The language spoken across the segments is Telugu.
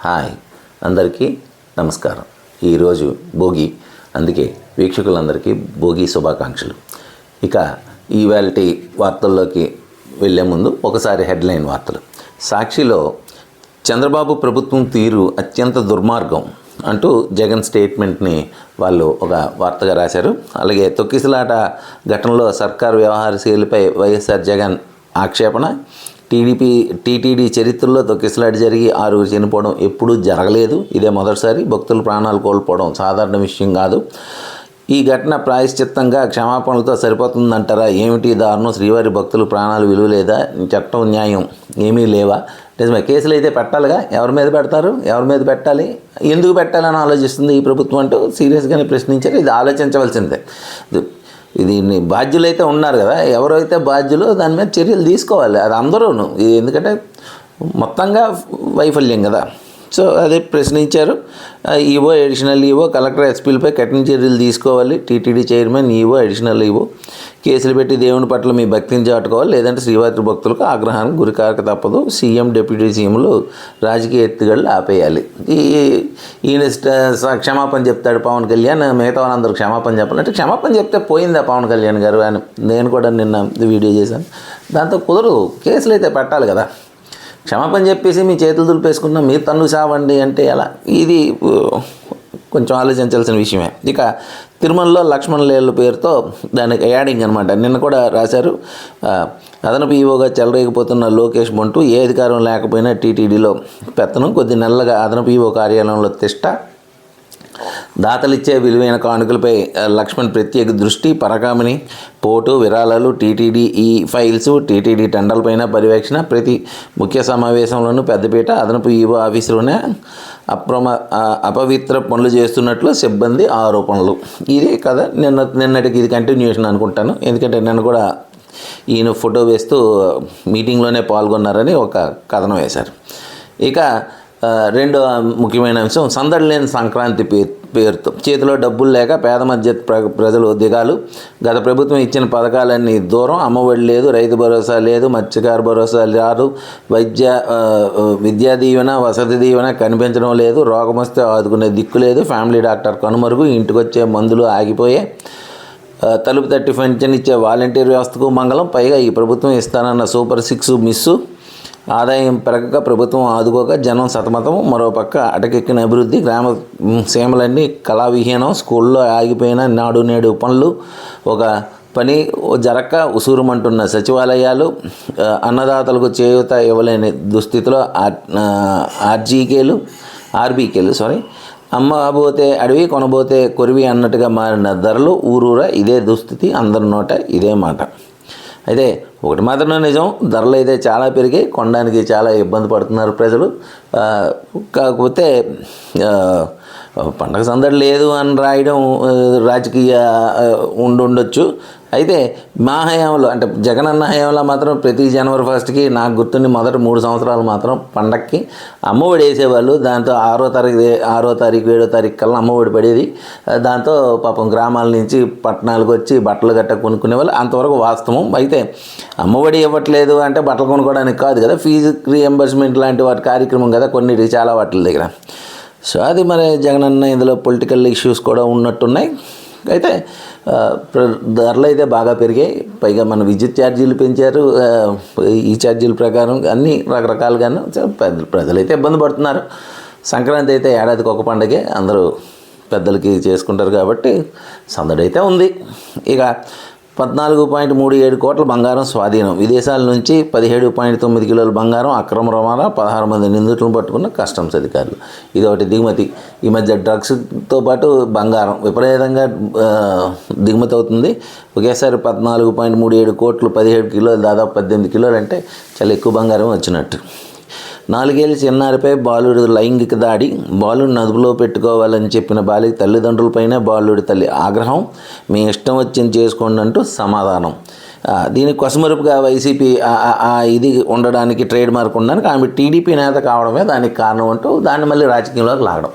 హాయ్. అందరికీ నమస్కారం. ఈరోజు భోగి. అందుకే వీక్షకులందరికీ భోగి శుభాకాంక్షలు. ఇక ఈవేళటి వార్తల్లోకి వెళ్ళే ముందు ఒకసారి హెడ్లైన్ వార్తలు. సాక్షిలో చంద్రబాబు ప్రభుత్వం తీరు అత్యంత దుర్మార్గం అంటూ జగన్ స్టేట్మెంట్ని వాళ్ళు ఒక వార్తగా రాశారు. అలాగే తొక్కిసలాట ఘటనలో సర్కారు వ్యవహార శైలిపై వైఎస్ఆర్ జగన్ ఆక్షేపణ టీడీపీ టీటీడీ చరిత్రలో తొక్కిసలాట జరిగి ఆరుగురు చనిపోవడం ఎప్పుడూ జరగలేదు. ఇదే మొదటిసారి భక్తులు ప్రాణాలు కోల్పోవడం సాధారణ విషయం కాదు. ఈ ఘటన ప్రాయశ్చిత్తంగా క్షమాపణలతో సరిపోతుందంటారా? ఏమిటి దారుణం? శ్రీవారి భక్తులు ప్రాణాలు విలువ లేదా చట్టం న్యాయం ఏమీ లేవా? నిజమే కేసులు అయితే పెట్టాలిగా? ఎవరి మీద పెడతారు? ఎవరి మీద పెట్టాలి? ఎందుకు పెట్టాలని ఆలోచిస్తుంది ఈ ప్రభుత్వం అంటూ సీరియస్గానే ప్రశ్నించారు. ఇది ఆలోచించవలసిందే. ఇది- బాధ్యులు అయితే బాధ్యులైతే ఉన్నారు కదా ఎవరైతే బాధ్యులు దాని మీద చర్యలు తీసుకోవాలి అది అందరూను. ఇది ఎందుకంటే మొత్తంగా వైఫల్యం కదా. సో అదే ప్రశ్నించారు. ఈవో అడిషనల్ ఈవో కలెక్టర్ ఎస్పీలపై కఠిన చర్యలు తీసుకోవాలి. TTD chairman EO additional EO. కేసులు పెట్టి దేవుని పట్ల మీ భక్తిని చాటుకోవాలి. లేదంటే శ్రీవారి భక్తులకు ఆగ్రహానికి గురికారక తప్పదు. సీఎం డిప్యూటీ సీఎంలు రాజకీయ ఎత్తుగడలు ఆపేయాలి. ఈ ఈయన స్ట- క్షమాపణ చెప్తాడు పవన్ కళ్యాణ్. మిగతా వాళ్ళందరూ క్షమాపణ చెప్పాలంటే క్షమాపణ చెప్తే పోయిందా పవన్ కళ్యాణ్ గారు అని. నేను కూడా నిన్న వీడియో చేశాను. దాంతో కుదరదు. కేసులు అయితే పెట్టాలి కదా. క్షమాపణ చెప్పేసి మీ చేతులు దులిపేసుకున్నా మీరు తన్ను సావండి అంటే ఎలా? ఇది కొంచెం ఆలోచించాల్సిన విషయమే. ఇక తిరుమలలో లక్ష్మణ్ లేళ్ళ పేరుతో దానికి యాడింగ్ అనమాట నిన్న కూడా రాశారు. అదనపు ఈవోగా చెలరేగిపోతున్న లోకేష్ బంటూ ఏ అధికారం లేకపోయినా టీటీడీలో పెత్తనం. కొద్ది నెలలుగా అదనపు ఈవో కార్యాలయంలో తిష్ట. దాతలిచ్చే విలువైన కానుకలపై లక్ష్మణ్ ప్రత్యేక దృష్టి పరకామణి పోటు విరాళాలు టీటీడీ ఈ ఫైల్స్ టీటీడీ టెండర్లపైన పర్యవేక్షణ ప్రతి ముఖ్య సమావేశంలోనూ పెద్దపీట అదనపు ఈవో ఆఫీసులోనే అప్రమ అపవిత్ర పనులు చేస్తున్నట్లు సిబ్బంది ఆరోపణలు. ఇదే కదా నిన్న నిన్నటికి ఇది కంటిన్యూషన్ అనుకుంటాను. ఎందుకంటే నిన్న కూడా ఈయన ఫోటో వేస్తూ మీటింగ్లోనే పాల్గొన్నారని ఒక కథనం వేశారు. ఇక రెండో ముఖ్యమైన అంశం సందడి లేని సంక్రాంతి పే పేరుతో. చేతిలో డబ్బులు లేక పేద మధ్య ప్ర ప్రజలు దిగాలు. గత ప్రభుత్వం ఇచ్చిన పథకాలన్నీ దూరం. అమ్మఒడి లేదు రైతు భరోసా లేదు మత్స్యకార భరోసా రాదు వైద్య విద్యా దీవెన వసతి దీవెన కనిపించడం లేదు. రోగం వస్తే ఆదుకునే దిక్కు లేదు. ఫ్యామిలీ డాక్టర్ కనుమరుగు ఇంటికి వచ్చే మందులు ఆగిపోయే తలుపు తట్టి పెన్షన్ ఇచ్చే వాలంటీర్ వ్యవస్థకు మంగళం. పైగా ఈ ప్రభుత్వం ఇస్తానన్న సూపర్ సిక్స్ మిస్సు ఆదాయం పెరగక ప్రభుత్వం ఆదుకోక జనం సతమతం మరోపక్క అటకెక్కిన అభివృద్ధి గ్రామ సీమలన్నీ కళావిహీనం స్కూల్లో ఆగిపోయిన నాడు నేడు పనులు ఒక పని జరక్క ఉసూరుమంటున్న సచివాలయాలు అన్నదాతలకు చేయూత ఇవ్వలేని దుస్థితిలో ఆర్ ఆర్జీకేలు ఆర్బీకేలు సారీ అమ్మబోతే అడవి కొనబోతే కొరివి అన్నట్టుగా మారిన ధరలు ఊరూరా ఇదే దుస్థితి అందరి నోట ఇదే మాట. అయితే ఒకటి మాత్రమే నిజం ధరలు అయితే చాలా పెరిగాయి కొనడానికి చాలా ఇబ్బంది పడుతున్నారు ప్రజలు. కాకపోతే పండగ సందడి లేదు అని రాయడం రాజకీయ ఉండుండొచ్చు. అయితే మా హయాంలో అంటే జగనన్న హయాంలో మాత్రం ప్రతి జనవరి ఫస్ట్కి నాకు గుర్తుండి మొదటి మూడు సంవత్సరాలు మాత్రం పండక్కి అమ్మఒడి వేసేవాళ్ళు. దాంతో ఆరో తారీఖు ఆరో తారీఖు ఏడో తారీఖు కల్లా అమ్మఒడి పడేది. దాంతో పాపం గ్రామాల నుంచి పట్టణాలకు వచ్చి బట్టలు గట్ట కొనుక్కునే వాళ్ళు అంతవరకు వాస్తవం. అయితే అమ్మఒడి ఇవ్వట్లేదు అంటే బట్టలు కొనుక్కోవడానికి కాదు కదా. ఫీజు రీఎంబర్స్మెంట్ లాంటి వాటి కార్యక్రమం కదా కొన్నిటికి చాలా వాటి దగ్గర. సో అది మరి జగనన్న ఇందులో పొలిటికల్ ఇష్యూస్ కూడా ఉన్నట్టున్నాయి. అయితే ధరలు అయితే బాగా పెరిగాయి. పైగా మన విద్యుత్ ఛార్జీలు పెంచారు. ఈ ఛార్జీల ప్రకారం అన్ని రకరకాలుగాను పెద్ద ప్రజలైతే ఇబ్బంది పడుతున్నారు. సంక్రాంతి అయితే ఏడాదికి ఒక పండగే. అందరూ పెద్దలకి చేసుకుంటారు కాబట్టి సందడి అయితే ఉంది. ఇక పద్నాలుగు పాయింట్ మూడు ఏడు కోట్ల బంగారం స్వాధీనం. విదేశాల నుంచి పదిహేడు పాయింట్ తొమ్మిది కిలోల బంగారం అక్రమ రవాణా పదహారు మంది నిందితులను పట్టుకున్న కస్టమ్స్ అధికారులు. ఇది ఒకటి దిగుమతి. ఈ మధ్య డ్రగ్స్తో పాటు బంగారం విపరీతంగా దిగుమతి అవుతుంది. ఒకేసారి పద్నాలుగు పాయింట్ మూడు ఏడు కోట్లు పదిహేడు కిలోలు దాదాపు పద్దెనిమిది కిలోలు అంటే చాలా ఎక్కువ బంగారం వచ్చినట్టు. నాలుగేళ్ళ చిన్నారిపై బాలుడు లైంగిక దాడి. బాలుడిని అదుపులో పెట్టుకోవాలని చెప్పిన బాలిక తల్లిదండ్రులపైన బాలుడి తల్లి ఆగ్రహం మీ ఇష్టం వచ్చింది చేసుకోండి అంటూ సమాధానం. దీనికి కొసమరుపుగా వైసీపీ ఇది ఉండడానికి ట్రేడ్ మార్క్ ఉండడానికి ఆమె టీడీపీ నేత కావడమే దానికి కారణం అంటూ దాన్ని మళ్ళీ రాజకీయంలోకి లాగడం.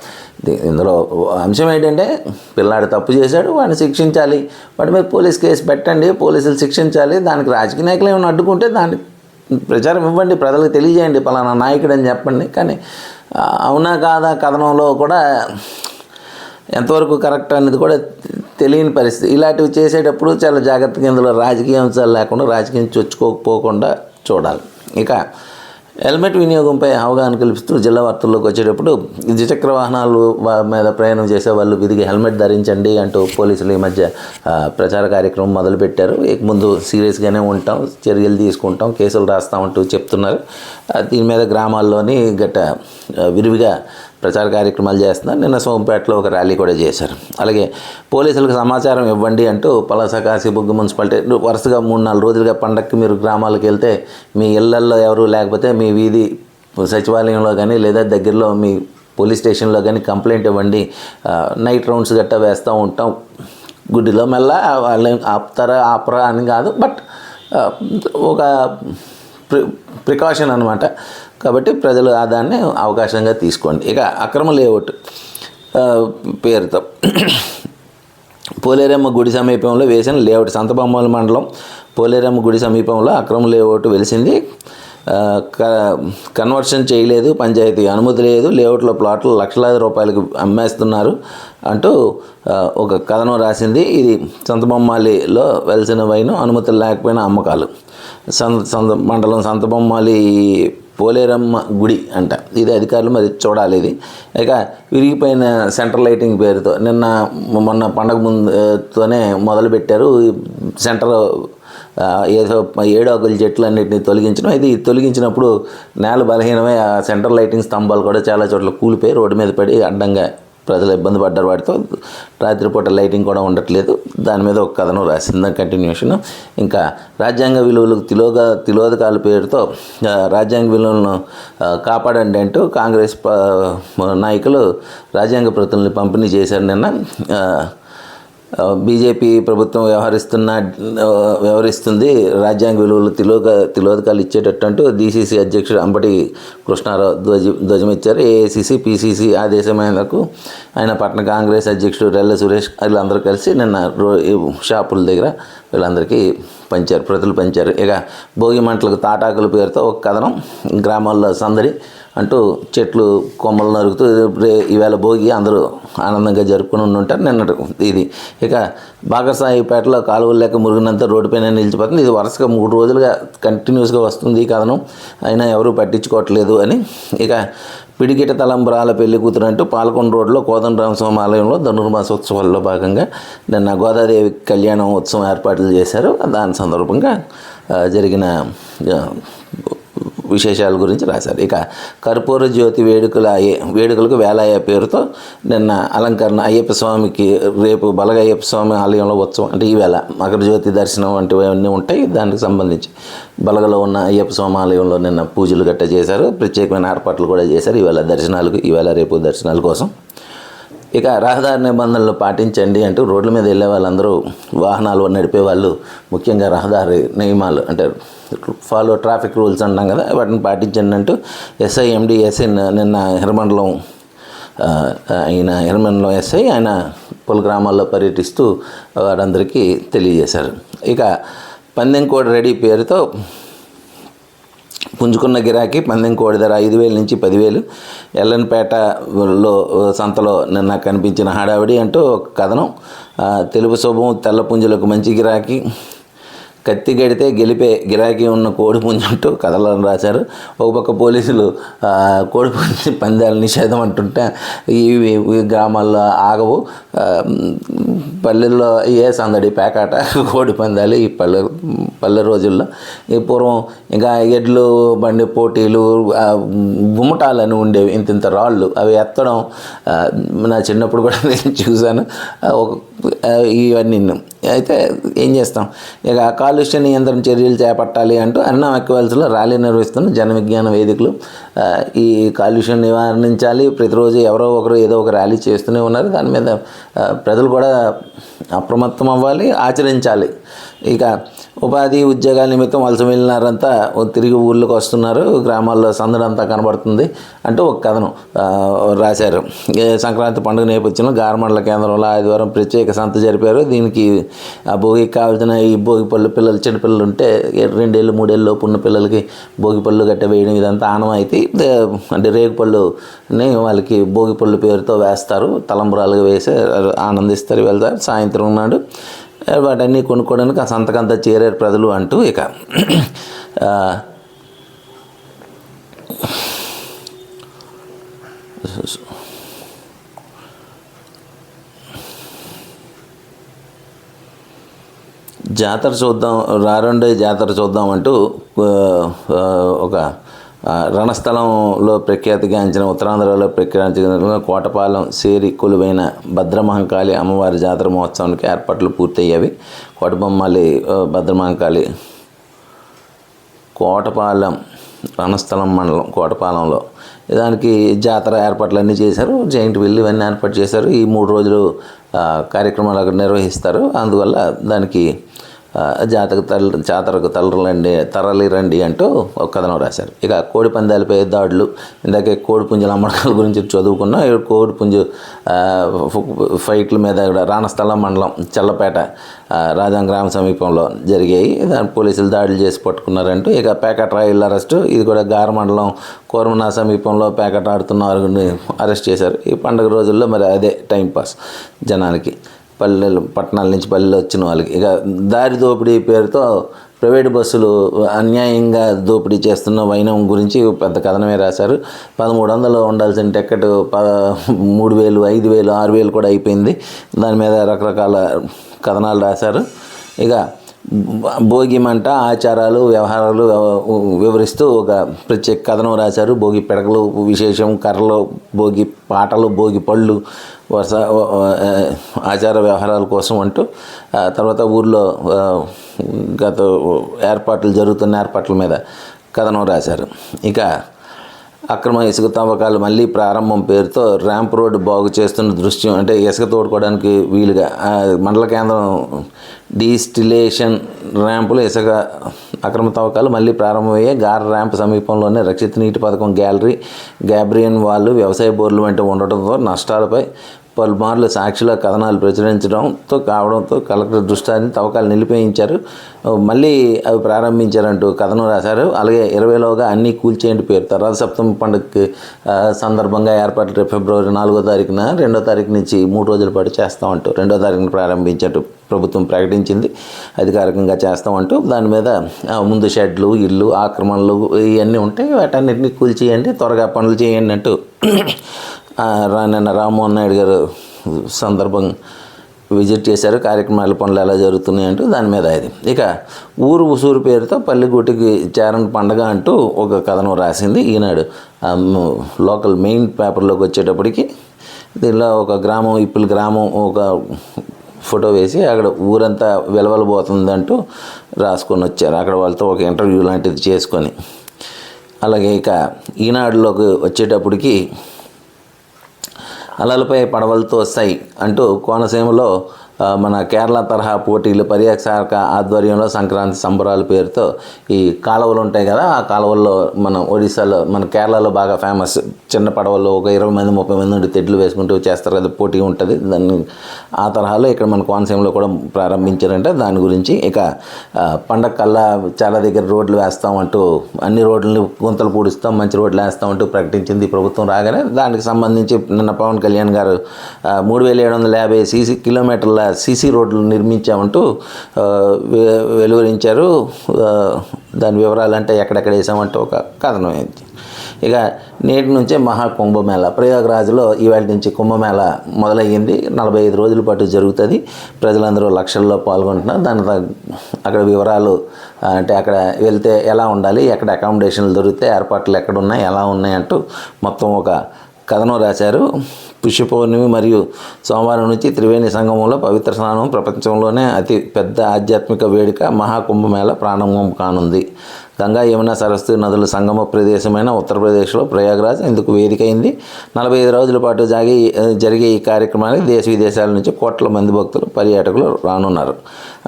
దీ- ఇందులో అంశం ఏంటంటే పిల్లాడు తప్పు చేశాడు వాడిని శిక్షించాలి. వాడి మీద పోలీస్ కేసు పెట్టండి పోలీసులు శిక్షించాలి. దానికి రాజకీయ నాయకులు ఏమైనా అడ్డుకుంటే దాన్ని ప్రచారం ఇవ్వండి ప్రజలకు తెలియజేయండి పలానా నాయకుడు అని చెప్పండి. కానీ అవునా కాదా కథనంలో కూడా ఎంతవరకు కరెక్ట్ అనేది కూడా తెలియని పరిస్థితి. ఇలాంటివి చేసేటప్పుడు చాలా జాగ్రత్తగా ఇందులో రాజకీయ అంశాలు లేకుండా రాజకీయం చొచ్చుకోకపోకుండా చూడాలి. ఇక హెల్మెట్ వినియోగంపై అవగాహన కల్పిస్తూ జిల్లా వార్తల్లోకి వచ్చేటప్పుడు ద్విచక్ర వాహనాలు వా- మీద ప్రయాణం చేసే వాళ్ళు విధిగా హెల్మెట్ ధరించండి అంటూ పోలీసులు ఈ మధ్య ప్రచార కార్యక్రమం మొదలుపెట్టారు. ఇక ముందు సీరియస్గానే ఉంటాం చర్యలు తీసుకుంటాం కేసులు రాస్తామంటూ చెప్తున్నారు. దీని మీద గ్రామాల్లోని గట్ట విరివిగా ప్రచార కార్యక్రమాలు చేస్తున్నారు. నిన్న సోంపేటలో ఒక ర్యాలీ కూడా చేశారు. అలాగే పోలీసులకు సమాచారం ఇవ్వండి అంటూ పలాస కాశీబుగ్గు మున్సిపాలిటీ వరుసగా మూడు నాలుగు రోజులుగా పండక్కి మీరు గ్రామాలకు వెళ్తే మీ ఇళ్ళల్లో ఎవరు లేకపోతే మీ వీధి సచివాలయంలో కానీ లేదా దగ్గరలో మీ పోలీస్ స్టేషన్లో కానీ కంప్లైంట్ ఇవ్వండి. నైట్ రౌండ్స్ గట్టా వేస్తూ ఉంటాం. గుడ్డిలో మెల్ల వాళ్ళు ఆపుతారా ఆపరా అని కాదు. బట్ ఒక ప్రి ప్రికాషన్ అనమాట కాబట్టి ప్రజలు ఆ దాన్ని అవకాశంగా తీసుకోండి. ఇక అక్రమ లేఅవుట్ పేరుతో. పోలేరమ్మ గుడి సమీపంలో వేసిన లేఅవుట్ సంతబొమ్మల మండలం పోలేరమ్మ గుడి సమీపంలో అక్రమ లేఅవుట్ వెలిసింది. క- కన్వర్షన్ చేయలేదు పంచాయతీ అనుమతి లేదు లేఅవుట్లో ప్లాట్లు లక్షలాది రూపాయలకు అమ్మేస్తున్నారు అంటూ ఒక కథనం రాసింది. ఇది సంతబొమ్మాలిలో వెలిసిన వైను అనుమతులు లేకపోయినా అమ్మకాలు. సంత సంత మండలం సంతబొమ్మాలి పోలేరమ్మ గుడి అంట. ఇది అధికారులు మరి చూడాలి ఇది. ఇక విరిగిపోయిన సెంట్రల్ లైటింగ్ పేరుతో నిన్న మొన్న పండగ ముందుతోనే మొదలుపెట్టారు. సెంటర్ ఏదో ఏడు ఆకుల చెట్లు అన్నిటిని తొలగించడం. ఇది తొలగించినప్పుడు నేల బలహీనమై ఆ సెంటర్ లైటింగ్ స్తంభాలు కూడా చాలా చోట్ల కూలిపోయి రోడ్డు మీద పడి అడ్డంగా ప్రజలు ఇబ్బంది పడ్డారు వాటితో. రాత్రిపూట లైటింగ్ కూడా ఉండట్లేదు. దాని మీద ఒక కథను రాసింది కంటిన్యూషన్. ఇంకా రాజ్యాంగ విలువలకు తిలోగా తిలోదకాల పేరుతో రాజ్యాంగ విలువలను కాపాడండి అంటూ కాంగ్రెస్ ప- నాయకులు రాజ్యాంగ ప్రతుల్ని పంపిణీ చేశారు నిన్న. బీజేపీ ప్రభుత్వం వ్యవహరిస్తున్న వ్యవహరిస్తుంది. రాజ్యాంగ విలువలు తిలోక తిలోదకాలు ఇచ్చేటట్టు అంటూ డీసీసీ అధ్యక్షుడు అంబటి కృష్ణారావు ధ్వజ ధ్వజమిచ్చారు. ఏఐసీసీ పీసీసీ ఆదేశం మేరకు ఆయన పట్టణ కాంగ్రెస్ అధ్యక్షుడు రెల్ల సురేష్ వీళ్ళందరూ కలిసి నిన్న రో షాపుల దగ్గర వీళ్ళందరికీ పంచారు ప్రతులు పంచారు. ఇక భోగి మంటలకు తాటాకుల పేరుతో ఒక కథనం. గ్రామాల్లో సందడి అంటూ చెట్లు కొమ్మలు నరుకుతూ ఈవేళ భోగి అందరూ ఆనందంగా జరుపుకుని ఉంటారు నిన్నటి ఇది. ఇక బాగసాయిపేటలో కాలువలు లేక మురుగునంతా రోడ్డుపైన నిలిచిపోతుంది. ఇది వరుసగా మూడు రోజులుగా కంటిన్యూస్గా వస్తుంది ఈ కథనం. అయినా ఎవరూ పట్టించుకోవట్లేదు అని. ఇక పిడికిట తలంబరాల పెళ్ళి కూతురు అంటూ పాలకొండ రోడ్లో కోదండరామస్వామి ఆలయంలో ధనుర్మాసోత్సవాల్లో భాగంగా నిన్న గోదాదేవి కళ్యాణం ఉత్సవం ఏర్పాట్లు చేశారు. దాని సందర్భంగా జరిగిన విశేషాల గురించి రాశారు. ఇక కర్పూర జ్యోతి వేడుకల వేడుకలకు వేలాయ పేరుతో నిన్న అలంకరణ అయ్యప్ప స్వామికి రేపు బలగ అయ్యప్ప స్వామి ఆలయంలో ఉత్సవం అంటే ఈవేళ మకర జ్యోతి దర్శనం వంటివన్నీ ఉంటాయి. దానికి సంబంధించి బలగలో ఉన్న అయ్యప్ప స్వామి ఆలయంలో నిన్న పూజలు గట్ట చేశారు. ప్రత్యేకమైన ఏర్పాట్లు కూడా చేశారు. ఈవేళ దర్శనాలకు ఈవేళ రేపు దర్శనాల కోసం. ఇక రహదారి నిబంధనలు పాటించండి అంటూ రోడ్ల మీద వెళ్ళే వాళ్ళందరూ వాహనాలు నడిపే వాళ్ళు ముఖ్యంగా రహదారి నియమాలు అంటే ఫాలో ట్రాఫిక్ రూల్స్ అంటాం కదా వాటిని పాటించండి అంటూ ఎస్ఐ ఎండి ఎస్ఐ నిన్న హిరమండలం ఆయన హిరమండలం ఎస్ఐ ఆయన పలు గ్రామాల్లో పర్యటిస్తూ వారందరికీ తెలియజేశారు. ఇక పందెంకోడి రెడీ పేరుతో పుంజుకున్న గిరాకీ పందెం కోడి ధర ఐదు వేల నుంచి పదివేలు. ఎల్లన్పేటలో సంతలో నిన్న కనిపించిన హడావిడి అంటూ ఒక కథనం. తెలుపు శుభం తెల్ల పుంజులకు మంచి గిరాకీ. కత్తి గడితే గెలిపే గిరాకీ ఉన్న కోడి పుంజు కథలను రాశారు. ఒక పక్క పోలీసులు కోడి పుంజు పందాల నిషేధం అంటుంటే ఈ గ్రామాల్లో ఆగవు. పల్లెల్లో ఏ సందడి పేకాట కోడి పందాలు ఈ పల్లె పల్లె రోజుల్లో. ఈ పూర్వం ఇంకా ఎడ్లు బండి పోటీలు ఆ, గుమ్మటాలని ఉండేవి. ఇంత ఇంత రాళ్ళు. అవి ఎత్తడం నా చిన్నప్పుడు కూడా నేను చూశాను. ఒక ఇవన్నీ అయితే ఏం చేస్తాం? ఇక కాలుష్య నియంత్రణ చర్యలు చేపట్టాలి అంటూ అన్నా ఎక్వెల్స్లో ర్యాలీ నిర్వహిస్తున్న జన విజ్ఞాన వేదికలు ఈ కాలుష్యం నివారించాలి. ప్రతిరోజు ఎవరో ఒకరు ఏదో ఒక ర్యాలీ చేస్తూనే ఉన్నారు. దాని మీద ప్రజలు కూడా అప్రమత్తం అవ్వాలి ఆచరించాలి. ఇక ఉపాధి ఉద్యోగాల నిమిత్తం వలస వెళ్ళినారంతా తిరిగి ఊళ్ళోకి వస్తున్నారు. గ్రామాల్లో సందడంతా కనబడుతుంది అంటూ ఒక కథను రాశారు. సంక్రాంతి పండుగ నేపథ్యంలో గారమండల కేంద్రంలో ఆదివారం ప్రత్యేక సంత జరిపారు. దీనికి ఆ భోగికి కావాల్సిన ఈ భోగి పళ్ళు పిల్లలు చిన్న పిల్లలు ఉంటే రెండేళ్ళు మూడేళ్ళు లోపు ఉన్న పిల్లలకి భోగి పళ్ళు గట్ట వేయడం ఇదంతా ఆనం అయితే అంటే రేగు పళ్ళుని వాళ్ళకి భోగి పళ్ళు పేరుతో వేస్తారు. తలంబురాలుగా వేసి ఆనందిస్తారు. వెళ్తారు. సాయంత్రం నాడు వాటన్నీ కొనుక్కోవడానికి ఆ సంతకంతా చేరారు ప్రజలు అంటూ ఇక జాతర చూద్దాం రారండే జాతర చూద్దాం అంటూ ఒక రణస్థలంలో ప్రఖ్యాతిగాంచిన ఉత్తరాంధ్రలో ప్రఖ్యాతిగాంచిన కోటపాలెం సేరి కొలువైన భద్రమహంకాళి అమ్మవారి జాతర మహోత్సవానికి ఏర్పాట్లు పూర్తయ్యేవి. కోటబొమ్మాలి భద్రమహంకాళి కోటపాలెం రణస్థలం మండలం కోటపాలెంలో. దానికి జాతర ఏర్పాట్లన్నీ చేశారు. జైంట్ విల్లు ఇవన్నీ ఏర్పాటు చేశారు. ఈ మూడు రోజులు కార్యక్రమాలు అక్కడ నిర్వహిస్తారు. అందువల్ల దానికి జాతక జాతర జాతరకు తలరండి తరలిరండి తరలి రండి అంటూ ఒక కథనం రాశారు. ఇక కోడి పందాలపై దాడులు ఇందాకే కోడి పుంజుల అమ్మకాల గురించి చదువుకున్నాం. ఇక్కడ కోడి పుంజు ఫైట్ల మీద కూడా రాణస్థలం మండలం చల్లపేట రాజం రాజాం గ్రామ సమీపంలో జరిగాయి. దాని పోలీసులు దాడులు చేసి పట్టుకున్నారంటూ ఇక ప్యాకెట్ రాయిల్ అరెస్టు ఇది కూడా గార మండలం కోరమనా సమీపంలో ప్యాకెట్ ఆడుతున్న వారిని అరెస్ట్ చేశారు. ఈ పండుగ రోజుల్లో మరి అదే టైంపాస్ జనానికి. పల్లెలు పట్టణాల నుంచి పల్లెలు వచ్చిన వాళ్ళకి. ఇక దారి దోపిడీ పేరుతో ప్రైవేట్ బస్సులు అన్యాయంగా దోపిడీ చేస్తున్న వైనం గురించి పెద్ద కథనమే రాశారు. పదమూడు వందలు ఉండాల్సిన టికెట్ ప మూడు వేలు ఐదు వేలు ఆరు వేలు కూడా అయిపోయింది. దాని మీద రకరకాల కథనాలు రాశారు. ఇక భోగి మంట ఆచారాలు వ్యవహారాలు వివరిస్తూ ఒక ప్రత్యేక కథనం రాశారు. భోగి పిడకలు విశేషం కర్రలు భోగి పాటలు భోగి పళ్ళు వరుస ఆచార వ్యవహారాల కోసం అంటూ తర్వాత ఊర్లో గత ఏర్పాట్లు జరుగుతున్న ఏర్పాట్ల మీద కథనం రాశారు. ఇక అక్రమ ఇసుక తవ్వకాలు మళ్ళీ ప్రారంభం పేరుతో ర్యాంప్ రోడ్డు బాగు చేస్తున్న దృశ్యం అంటే ఇసుక తోడుకోవడానికి వీలుగా మండల కేంద్రం డీస్టిలేషన్ ర్యాంపులు ఇసుక అక్రమ తవ్వకాలు మళ్ళీ ప్రారంభమయ్యే గార్ ర్యాంప్ సమీపంలోనే రక్షిత నీటి పథకం గ్యాలరీ గ్యాబ్రియన్ వాళ్ళు వ్యవసాయ బోర్లు వంటి ఉండటంతో నష్టాలపై పలుమార్లు సాక్షుల కథనాలు ప్రచురించడంతో కావడంతో కలెక్టర్ దృష్టాన్ని తవ్వకాలు నిలిపేయించారు. మళ్ళీ అవి ప్రారంభించారంటూ కథనం రాశారు. అలాగే ఇరవైలోగా అన్నీ కూల్చేయండి తర్వాత సప్తం పండుగకి సందర్భంగా ఏర్పాటు ఫిబ్రవరి నాలుగో తారీఖున రెండో తారీఖు నుంచి మూడు రోజుల పాటు చేస్తామంటూ రెండో తారీఖున ప్రారంభించట్టు ప్రభుత్వం ప్రకటించింది. అధికారికంగా చేస్తామంటూ దాని మీద ముందు షెడ్లు ఇల్లు ఆక్రమణలు ఇవన్నీ ఉంటాయి వాటన్నిటిని కూల్చేయండి త్వరగా పనులు చేయండి అంటూ నిన్న రామ్మోహన్ నాయుడు గారు సందర్భం విజిట్ చేశారు కార్యక్రమాలు పనులు ఎలా జరుగుతున్నాయి అంటూ దాని మీద ఇది ఇక ఊరు ఉసూరు పేరుతో పల్లెగూటికి చేరని పండగ అంటూ ఒక కథనం రాసింది ఈనాడు. లోకల్ మెయిన్ పేపర్లోకి వచ్చేటప్పటికి దీనిలో ఒక గ్రామం ఇప్పుల గ్రామం ఒక ఫోటో వేసి అక్కడ ఊరంతా వెలవలబోతుందంటూ రాసుకొని వచ్చారు. అక్కడ వాళ్ళతో ఒక ఇంటర్వ్యూ లాంటిది చేసుకొని. అలాగే ఇక ఈనాడులోకి వచ్చేటప్పటికి అలలపై పడవలతో వస్తాయి అంటూ కోనసీమలో మన కేరళ తరహా పోటీలు పర్యాటక ఆధ్వర్యంలో సంక్రాంతి సంబరాల పేరుతో ఈ కాలువలు ఉంటాయి కదా ఆ కాలువల్లో మన ఒడిశాలో మన కేరళలో బాగా ఫేమస్ చిన్న పడవల్లో ఒక ఇరవై మంది ముప్పై మంది ఉండి తెడ్లు వేసుకుంటూ చేస్తారు కదా పోటీ ఉంటుంది. దాన్ని ఆ తరహాలో ఇక్కడ మన కోనసీమలో కూడా ప్రారంభించారంటే. దాని గురించి ఇక పండగ కల్లా చాలా దగ్గర రోడ్లు వేస్తాం అంటూ అన్ని రోడ్లని గుంతలు పూడిస్తాం మంచి రోడ్లు వేస్తామంటూ ప్రకటించింది ప్రభుత్వం రాగానే. దానికి సంబంధించి నిన్న పవన్ కళ్యాణ్ గారు మూడు వేల ఏడు వందల యాభై సీసీ కిలోమీటర్ల సీసీ రోడ్లు నిర్మించామంటూ వెలువరించారు. దాని వివరాలు అంటే ఎక్కడెక్కడ వేసామంటూ ఒక కథనం అయింది ఇక నేటి నుంచే మహా కుంభమేళ. ప్రయాగరాజ్లో ఈవేళ నుంచి కుంభమేళ మొదలయ్యింది. నలభై ఐదు రోజుల పాటు జరుగుతుంది. ప్రజలందరూ లక్షల్లో పాల్గొంటున్నారు. దాని త- అక్కడ వివరాలు అంటే అక్కడ వెళ్తే ఎలా ఉండాలి? ఎక్కడ అకామిడేషన్లు దొరికితే ఏర్పాట్లు ఎక్కడ ఉన్నాయి? ఎలా ఉన్నాయి అంటూ మొత్తం ఒక కథనం రాశారు. పుష్య పౌర్ణమి మరియు సోమవారం నుంచి త్రివేణి సంగమంలో పవిత్ర స్నానం ప్రపంచంలోనే అతి పెద్ద ఆధ్యాత్మిక వేడుక మహాకుంభమేళ ప్రారంభం కానుంది. గంగా యమున సరస్వతి నదుల సంగమ ప్రదేశమైన ఉత్తరప్రదేశ్లో ప్రయాగరాజ్ ఇందుకు వేదికైంది. నలభై ఐదు రోజుల పాటు జాగి జరిగే ఈ కార్యక్రమానికి దేశ విదేశాల నుంచి కోట్ల మంది భక్తులు పర్యాటకులు రానున్నారు.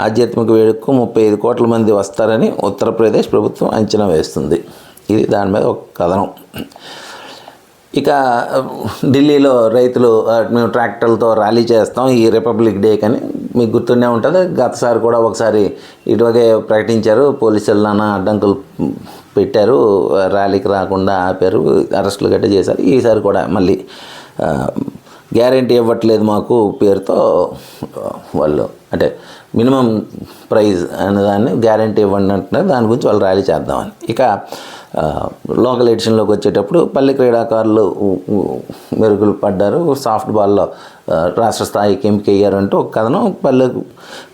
ఆధ్యాత్మిక వేడుకకు ముప్పై ఐదు కోట్ల మంది వస్తారని ఉత్తరప్రదేశ్ ప్రభుత్వం అంచనా వేస్తుంది. ఇది దాని మీద ఒక కథనం. ఇక ఢిల్లీలో రైతులు మేము ట్రాక్టర్లతో ర్యాలీ చేస్తాం ఈ రిపబ్లిక్ డే కని. మీకు గుర్తుండే ఉంటుంది గతసారి కూడా ఒకసారి ఇటువగే ప్రకటించారు పోలీసులన అడ్డంకులు పెట్టారు ర్యాలీకి రాకుండా ఆపారు అరెస్టులు గట్ట చేశారు ఈసారి కూడా మళ్ళీ గ్యారంటీ ఇవ్వట్లేదు మాకు పేరుతో వాళ్ళు అంటే మినిమం ప్రైజ్ అనే దాన్ని గ్యారంటీ ఇవ్వండి అంటున్నారు దాని గురించి వాళ్ళు ర్యాలీ చేద్దామని. ఇక లోకల్ ఎడిషన్లోకి వచ్చేటప్పుడు పల్లె క్రీడాకారులు మెరుగులు పడ్డారు. సాఫ్ట్ బాల్లో రాష్ట్ర స్థాయికి ఎంపిక అయ్యారంటూ ఒక కథనం పల్లె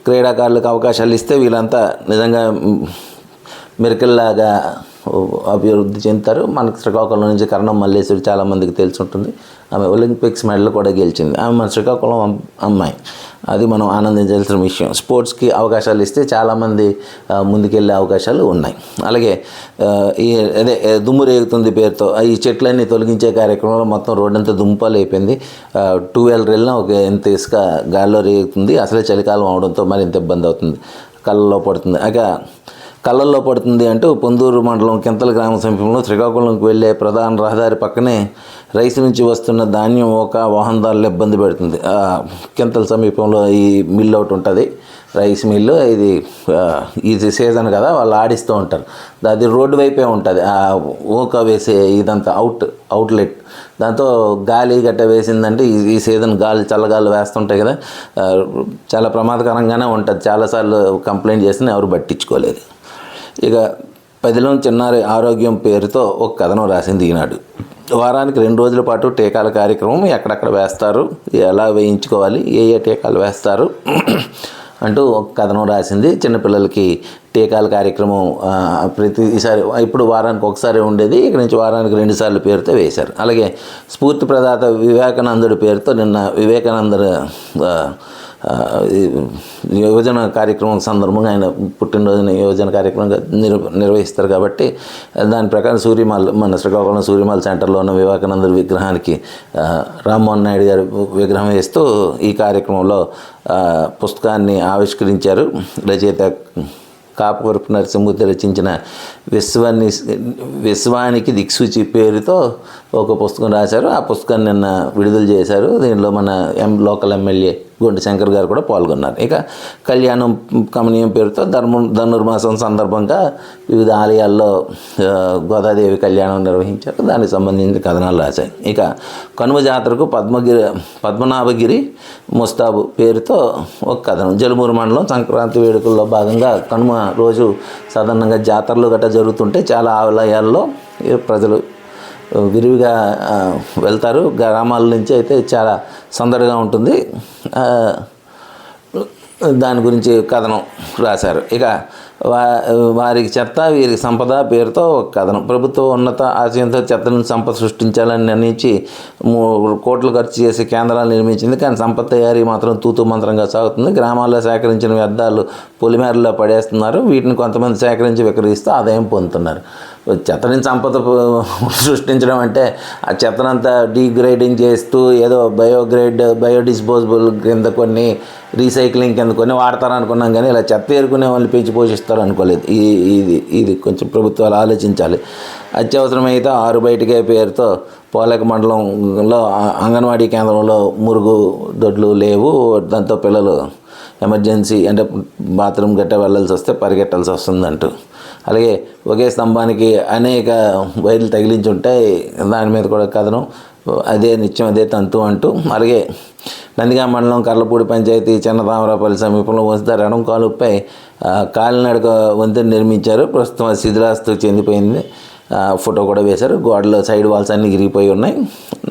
క్రీడాకారులకు అవకాశాలు ఇస్తే వీళ్ళంతా నిజంగా మెరుకల్లాగా అభివృద్ధి చెందుతారు. మనకు శ్రీకాకుళం నుంచి కరణం మల్లేశ్వరి చాలామందికి తెలిసి ఉంటుంది. ఆమె ఒలింపిక్స్ మెడల్ కూడా గెలిచింది. ఆమె మన శ్రీకాకుళం అమ్- అమ్మాయి. అది మనం ఆనందించాల్సిన విషయం. స్పోర్ట్స్కి అవకాశాలు ఇస్తే చాలామంది ముందుకెళ్ళే అవకాశాలు ఉన్నాయి. అలాగే ఈ అదే దుమ్ము రేగుతుంది పేరుతో ఈ చెట్లన్నీ తొలగించే కార్యక్రమంలో మొత్తం రోడ్డంతా దుంపలు అయిపోయింది. టూ వీలర్ వెళ్ళినా ఒక ఎంత ఇసుక గాల్లో రేగుతుంది. అసలే చలికాలం అవడంతో మరి ఇంత ఇబ్బంది అవుతుంది. కళ్ళలో పడుతుంది. ఇక కళ్ళల్లో పడుతుంది అంటూ పొందూరు మండలం కింతల గ్రామ సమీపంలో శ్రీకాకుళంకి వెళ్ళే ప్రధాన రహదారి పక్కనే రైస్ నుంచి వస్తున్న ధాన్యం ఒక వాహనదారులు ఇబ్బంది పెడుతుంది. కింతల సమీపంలో ఈ మిల్ ఒకటి ఉంటుంది. రైస్ మిల్లు ఇది ఇది సీజన్ కదా వాళ్ళు ఆడిస్తూ ఉంటారు. అది రోడ్డు వైపే ఉంటుంది. ఆ ఊక వేసే ఇదంతా అవుట్ అవుట్లెట్. దాంతో గాలి గట్ట వేసిందంటే ఈ సీజన్ గాలి చల్లగాలు వేస్తుంటాయి కదా. చాలా ప్రమాదకరంగానే ఉంటుంది. చాలాసార్లు కంప్లైంట్ చేసినా ఎవరు పట్టించుకోలేదు. ఇక పదిలో చిన్నారి ఆరోగ్యం పేరుతో ఒక కథనం రాసింది ఈనాడు. వారానికి రెండు రోజుల పాటు టీకాల కార్యక్రమం ఎక్కడెక్కడ వేస్తారు ఎలా వేయించుకోవాలి ఏ ఏ టీకాలు వేస్తారు అంటూ ఒక కథనం రాసింది. చిన్నపిల్లలకి టీకాల కార్యక్రమం ప్రతిసారి ఇప్పుడు వారానికి ఒకసారి ఉండేది ఇక్కడి నుంచి వారానికి రెండుసార్లు పేరుతో వేశారు. అలాగే స్ఫూర్తి ప్రదాత వివేకానందుడి పేరుతో నిన్న వివేకానంద యువజన కార్యక్రమం సందర్భంగా ఆయన పుట్టినరోజున యువజన కార్యక్రమంగా నిర్ నిర్వహిస్తారు కాబట్టి దాని ప్రకారం సూర్యమాల్ మన శ్రీకాకుళం సూర్యమాల్ సెంటర్లో ఉన్న వివేకానందుడి విగ్రహానికి రామ్మోహన్ నాయుడు గారు విగ్రహం వేస్తూ ఈ కార్యక్రమంలో పుస్తకాన్ని ఆవిష్కరించారు. రచయిత కాపువరపు నరసింహూర్తి రచించిన విశ్వాన్ని విశ్వానికి దిక్సూచి పేరుతో ఒక పుస్తకం రాశారు. ఆ పుస్తకాన్ని నిన్న విడుదల చేశారు. దీనిలో మన M local MLA Gonti Shankar గారు కూడా పాల్గొన్నారు. ఇక కళ్యాణం కమనీయం పేరుతో ధర్మ ధనుర్మాసం సందర్భంగా వివిధ ఆలయాల్లో గోదాదేవి కళ్యాణం నిర్వహించారు. దానికి సంబంధించిన కథనాలు రాశాయి ఇక కనుమ జాతరకు పద్మగిరి పద్మనాభగిరి ముస్తాబు పేరుతో ఒక కథనం. జలుమూరు మండలం సంక్రాంతి వేడుకల్లో భాగంగా కనుమ రోజు సాధారణంగా జాతరలు గట్రా జరుగుతుంటే చాలా ఆలయాల్లో ప్రజలు విరివిగా వెళ్తారు. గ్రామాల నుంచి అయితే చాలా సందడిగా ఉంటుంది. దాని గురించి కథనం రాశారు. ఇక వా వారికి చెత్త వీరికి సంపద పేరుతో ఒక కథనం. ప్రభుత్వ ఉన్నత ఆశయంతో చెత్త నుంచి సంపద సృష్టించాలని నిర్ణయించి మూడు కోట్లు ఖర్చు చేసి కేంద్రాలు నిర్మించింది. కానీ సంపద తయారీ మాత్రం తూతూ మంత్రంగా సాగుతుంది. గ్రామాల్లో సేకరించిన వ్యర్థాలు పొలిమేరలో పడేస్తున్నారు. వీటిని కొంతమంది సేకరించి విక్రయిస్తూ ఆదాయం పొందుతున్నారు. చెత్త నుంచి సంపద సృష్టించడం అంటే ఆ చెత్తనంతా డీగ్రేడింగ్ చేస్తూ ఏదో బయోగ్రేడ్ బయోడిస్పోజబుల్ కింద కొన్ని రీసైక్లింగ్ కింద కొన్ని వాడతారు అనుకున్నాం కానీ ఇలా చెత్త ఏరుకునే వాళ్ళని పెంచి పోషిస్తారు అనుకోలేదు ఈ ఇది ఇది కొంచెం ప్రభుత్వాలు ఆలోచించాలి. అత్యవసరమైతే ఆరు బయటికే పేరుతో పోలేక మండలంలో అంగన్వాడీ కేంద్రంలో మురుగు దొడ్లు లేవు. దాంతో పిల్లలు ఎమర్జెన్సీ అంటే బాత్రూమ్ గట్ట వెళ్ళాల్సి వస్తే పరిగెట్టాల్సి వస్తుందంటూ. అలాగే ఒకే స్తంభానికి అనేక వైర్లు తగిలించి ఉంటాయి దాని మీద కూడా కథనం అదే నిత్యం అదే తంతు అంటూ అలాగే నందిగా మండలం కర్లపూడి పంచాయతీ చిన్న తామరాపల్లి సమీపంలో వంశధార ఎడం కాలుపై కాలినడక వంతెన నిర్మించారు. ప్రస్తుతం శిథిలాస్తు చెందిపోయింది. ఫోటో కూడా వేశారు. గోడలో సైడ్ వాల్స్ అన్నీ ఇరిగిపోయి ఉన్నాయి.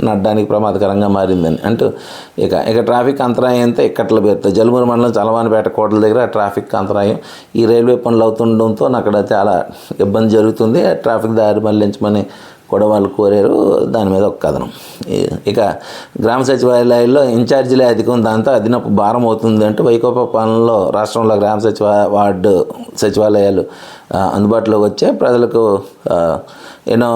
నడ్డానికి ప్రమాదకరంగా మారిందని. అంటూ ఇక ఇక ట్రాఫిక్ అంతరాయం అంతా ఇక్కట్ల పేరుతో జలుమూరు మండలం చలవానిపేట కోటల దగ్గర ట్రాఫిక్ అంతరాయం. ఈ రైల్వే పనులు అవుతుండడంతో అక్కడ చాలా ఇబ్బంది జరుగుతుంది. ట్రాఫిక్ దారి మళ్ళించమని కూడా వాళ్ళు కోరారు. దాని మీద ఒక కథనం. ఇక గ్రామ సచివాలయాల్లో ఇన్ఛార్జీలే అధికం. దాంతో అదనపు భారం అవుతుంది అంటూ వైకోపా పాలనలో రాష్ట్రంలో గ్రామ సచివ వార్డు సచివాలయాలు అందుబాటులోకి వచ్చే ప్రజలకు ఎన్నో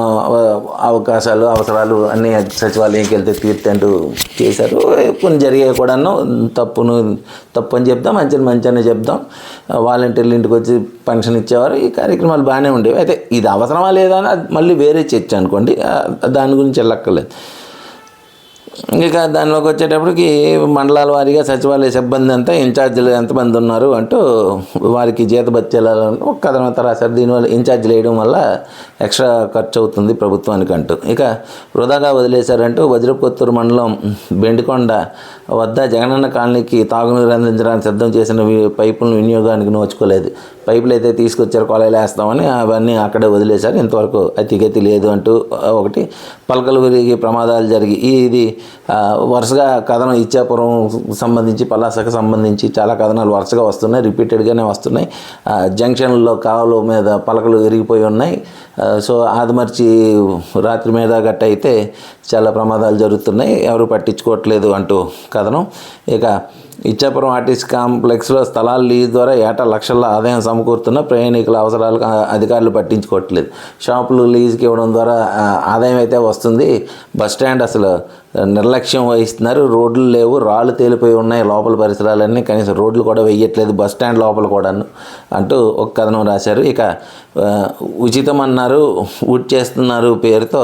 అవకాశాలు అవసరాలు అన్నీ సచివాలయంకి వెళ్తే తీర్తంటూ చేశారు. కొన్ని జరిగాయి కూడాను తప్పును తప్పు అని చెప్దాం మంచిని మంచి అని చెప్దాం. వాలంటీర్లు ఇంటికి వచ్చి పెన్షన్ ఇచ్చేవారు. ఈ కార్యక్రమాలు బాగానే ఉండేవి. అయితే ఇది అవసరమా లేదా అని అది మళ్ళీ వేరే చర్చ అనుకోండి. దాని గురించి వెళ్ళక్కర్లేదు. ఇక దానిలోకి వచ్చేటప్పటికి మండలాల వారీగా సచివాలయ సిబ్బంది అంతా ఇన్ఛార్జీలు ఎంతమంది ఉన్నారు అంటూ వారికి జీతభత్యాలను ఒక కథనం అంతా రాశారు. దీనివల్ల ఇన్ఛార్జీలు వేయడం వల్ల ఎక్స్ట్రా ఖర్చు అవుతుంది ప్రభుత్వానికి అంటూ. ఇక వృధాగా వదిలేశారంటూ వజ్రపుత్తూరు మండలం బెండికొండ వద్ద జగనన్న కాలనీకి తాగునీరు అందించడానికి సిద్ధం చేసిన పైపులను వినియోగానికి నోచుకోలేదు. పైపులు అయితే తీసుకొచ్చారు కొలాయిలు వేస్తామని అవన్నీ అక్కడే వదిలేశారు. ఇంతవరకు అతిగతి లేదు అంటూ ఒకటి పలకలు విరిగి ప్రమాదాలు జరిగి ఈ- ఇది వరుసగా కథనం ఇచ్చాపురం సంబంధించి పలాసకు సంబంధించి చాలా కథనాలు వరుసగా వస్తున్నాయి రిపీటెడ్గానే వస్తున్నాయి. జంక్షన్లలో జంక్షన్లో మీద పలకలు విరిగిపోయి ఉన్నాయి. సో ఆదిమర్చి రాత్రి మీద గట్ట అయితే చాలా ప్రమాదాలు జరుగుతున్నాయి. ఎవరు పట్టించుకోవట్లేదు అంటూ కథనం. ఇక ఇచ్చాపురం ఆర్టీసీ కాంప్లెక్స్లో స్థలాలు లీజు ద్వారా ఏటా లక్షల ఆదాయం సమకూరుతున్న ప్రయాణికుల అవసరాలకు అధికారులు పట్టించుకోవట్లేదు. షాపులు లీజుకి ఇవ్వడం ద్వారా ఆదాయం అయితే వస్తుంది. బస్ స్టాండ్ అసలు నిర్లక్ష్యం వహిస్తున్నారు. రోడ్లు లేవు రాళ్ళు తేలిపోయి ఉన్నాయి లోపల పరిసరాలన్నీ. కనీసం రోడ్లు కూడా వేయట్లేదు బస్ స్టాండ్ లోపల కూడాను అంటూ ఒక కథనం రాశారు. ఇక ఉచితం అన్నారు వుడ్ చేస్తున్నారు పేరుతో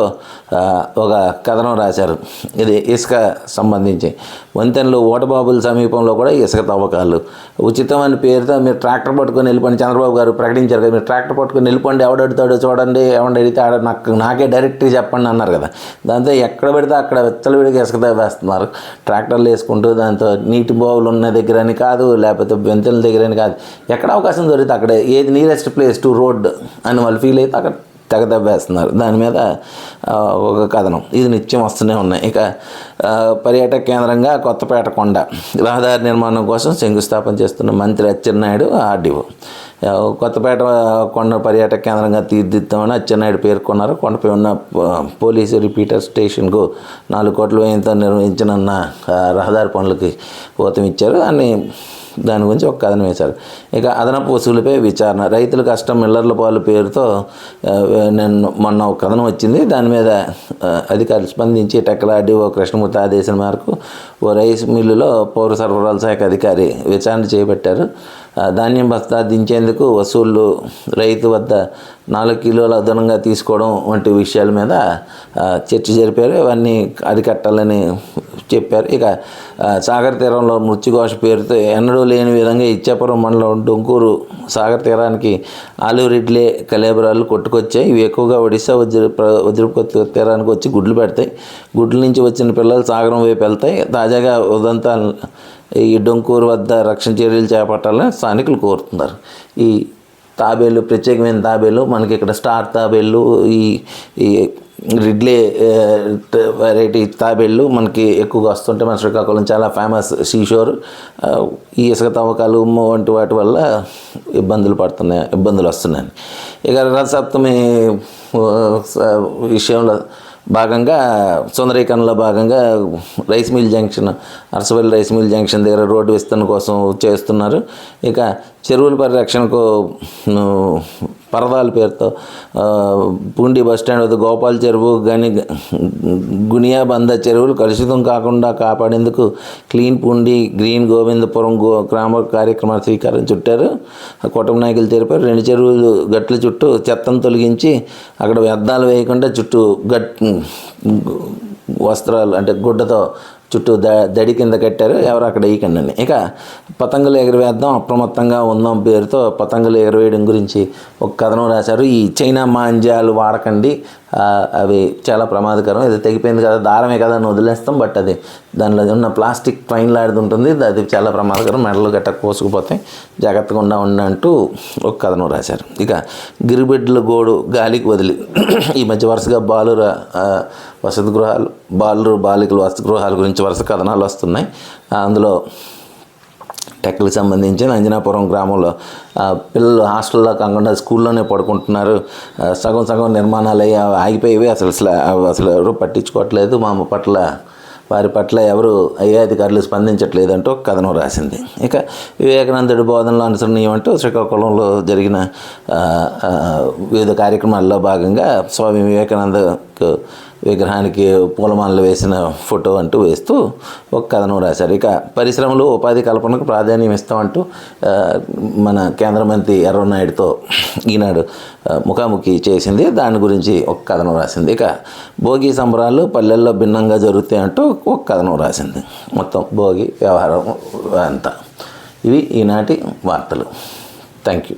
ఒక కథనం రాశారు. ఇది ఇసుక సంబంధించి. వంతెనలు ఓటబాబుల సమీపంలో కూడా ఇసుక తవ్వకాలు. ఉచితం అని పేరుతో మీరు ట్రాక్టర్ పట్టుకొని వెళ్ళిపోండి. చంద్రబాబు గారు ప్రకటించారు కదా మీరు ట్రాక్టర్ పట్టుకొని వెళ్ళిపోండి. ఎవడడుతాడో చూడండి. ఎవడ అడిగితే ఆడ నాకు నాకే డైరెక్ట్గా చెప్పండి అన్నారు కదా. దాంతో ఎక్కడ పెడితే అక్కడ విడివిడిగా ఇసుక తవ్వేస్తున్నారు. ట్రాక్టర్లు వేసుకుంటూ దాంతో నీటి బావులు ఉన్న దగ్గర అని కాదు లేకపోతే బెంతుల దగ్గర అని కాదు. ఎక్కడ అవకాశం దొరికితే అక్కడ. ఏది నియరెస్ట్ ప్లేస్ టు రోడ్ అని వాళ్ళు ఫీల్ అయితే అక్కడ తెగ దెబ్బేస్తున్నారు దాని మీద ఒక కథనం. ఇది నిత్యం వస్తూనే ఉన్నాయి. ఇక పర్యాటక కేంద్రంగా కొత్తపేట కొండ రహదారి నిర్మాణం కోసం శంకుస్థాపన చేస్తున్న మంత్రి అచ్చెన్నాయుడు ఆర్డీఓ. కొత్తపేట కొండ పర్యాటక కేంద్రంగా తీర్దిద్దామని అచ్చెన్నాయుడు పేర్కొన్నారు. కొండపై ఉన్న పోలీసు రిపీటర్ స్టేషన్కు నాలుగు కోట్ల వ్యయంతో నిర్వహించనున్న రహదారి పనులకి ఊతం ఇచ్చారు దాని గురించి ఒక కథనం వేశారు. ఇక అదనపు వసూలుపై విచారణ. రైతుల కష్టం మిల్లర్ల పాలు పేరుతో నేను మొన్న ఒక కథనం వచ్చింది. దాని మీద అధికారులు స్పందించి టెక్కలాడి ఓ కృష్ణమూర్తి ఆదేశం మేరకు ఓ రైస్ మిల్లులో పౌర సరఫరాల శాఖ అధికారి విచారణ చేపట్టారు. ధాన్యం బస్తా దించేందుకు వసూళ్ళు రైతు వద్ద నాలుగు కిలోల అదనంగా తీసుకోవడం వంటి విషయాల మీద చర్చ జరిపారు. ఇవన్నీ అరికట్టాలని చెప్పారు. ఇక సాగర సాగర్ తీరంలో మృత్యుఘోష పేరుతో ఎన్నడూ లేని విధంగా ఇచ్చాపురం మండలం డొంకూరు సాగర్ తీరానికి ఆలివ్ కలేబరాలు కొట్టుకొచ్చాయి. ఇవి ఎక్కువగా ఒడిశా వజ్ర ప్ర- తీరానికి వచ్చి గుడ్లు పెడతాయి. గుడ్ల నుంచి వచ్చిన పిల్లలు సాగరం వైపు వెళ్తాయి. తాజాగా ఉదంతా ఈ డొంకూరు వద్ద రక్షణ చర్యలు చేపట్టాలని స్థానికులు కోరుతున్నారు. ఈ తాబేలు ప్రత్యేకమైన తాబేలు మనకి ఇక్కడ స్టార్ తాబేళ్ళు ఈ ఈ రిడ్లే వెరైటీ తాబేళ్ళు మనకి ఎక్కువగా వస్తుంటే మన శ్రీకాకుళం చాలా ఫేమస్ సీషోర్ ఈ ఇసుక తవ్వకాలు వంటి వాటి వల్ల ఇబ్బందులు పడుతున్నాయి ఇబ్బందులు వస్తున్నాయి. ఇక రథసప్తమి స- విషయంలో భాగంగా సుందరీకరణలో భాగంగా rice mill junction Arasavalli rice mill junction దగ్గర రోడ్డు విస్తరణ కోసం చేస్తున్నారు. ఇక చెరువుల పరిరక్షణకు పరదాల పేరుతో పూండి బస్ స్టాండ్ వద్ద గోపాల్ చెరువు గని గునియా బంద చెరువులు కలుషితం కాకుండా కాపాడేందుకు clean Poondi green Govindapuram go గ్రామ కార్యక్రమాన్ని శ్రీకారం చుట్టారు. కుటుంబ నాయకులు తెలిపారు. రెండు చెరువులు గట్ల చుట్టూ చెత్తను తొలగించి అక్కడ వ్యర్థాలు వేయకుండా చుట్టూ గట్ వస్త్రాలు అంటే గుడ్డతో చుట్టూ ద దడి కింద కట్టారు ఎవరు అక్కడ వేయకండి ఇక పతంగులు ఎగరవేద్దాం అప్రమత్తంగా ఉందాం పేరుతో పతంగులు ఎగరవేయడం గురించి ఒక కథనం రాశారు. ఈ చైనా మాంజాలు వాడకండి అవి చాలా ప్రమాదకరం. ఇది తెగిపోయింది కదా దారమే కదా అని వదిలేస్తాం బట్ అది దానిలో ఉన్న ప్లాస్టిక్ ట్రైన్ లాడుతుంటుంది ఉంటుంది. అది చాలా ప్రమాదకరం. మెడలు గట్ట కోసుకుపోతాయి. జాగ్రత్తగా ఉండా ఉండి అంటూ ఒక కథనం రాశారు. ఇక గిరిబిడ్ల గోడు గాలికి వదిలి. ఈ మధ్య వరుసగా బాలుర వసతి గృహాలు బాలురు బాలికలు వసతి గృహాల గురించి వరుస కథనాలు వస్తున్నాయి. అందులో టెక్లకు సంబంధించిన అంజనాపురం గ్రామంలో పిల్లలు హాస్టల్లో కాకుండా స్కూల్లోనే పడుకుంటున్నారు. సగం సగం నిర్మాణాలు అయ్యి ఆగిపోయేవి. అసలు అసలు ఎవరు పట్టించుకోవట్లేదు. మా పట్ల వారి పట్ల ఎవరు ఐఏ అధికారులు స్పందించట్లేదంటూ ఒక కథనం రాసింది. ఇక వివేకానందుడి బోధనలో అనుసరణీయమంటూ శ్రీకాకుళంలో జరిగిన వివిధ కార్యక్రమాల్లో భాగంగా స్వామి వివేకానందకు విగ్రహానికి పూలమాలలు వేసిన ఫోటో అంటూ వేస్తూ ఒక కథనం రాశారు. ఇక పరిశ్రమలు ఉపాధి కల్పనకు ప్రాధాన్యం ఇస్తామంటూ మన కేంద్ర మంత్రి ఎర్రనాయుడుతో ఈనాడు ముఖాముఖి చేసింది. దాని గురించి ఒక కథనం రాసింది. ఇక భోగి సంబరాలు పల్లెల్లో భిన్నంగా జరుగుతాయి అంటూ ఒక కథనం రాసింది. మొత్తం భోగి వ్యవహారం అంతా. ఇవి ఈనాటి వార్తలు. Thank you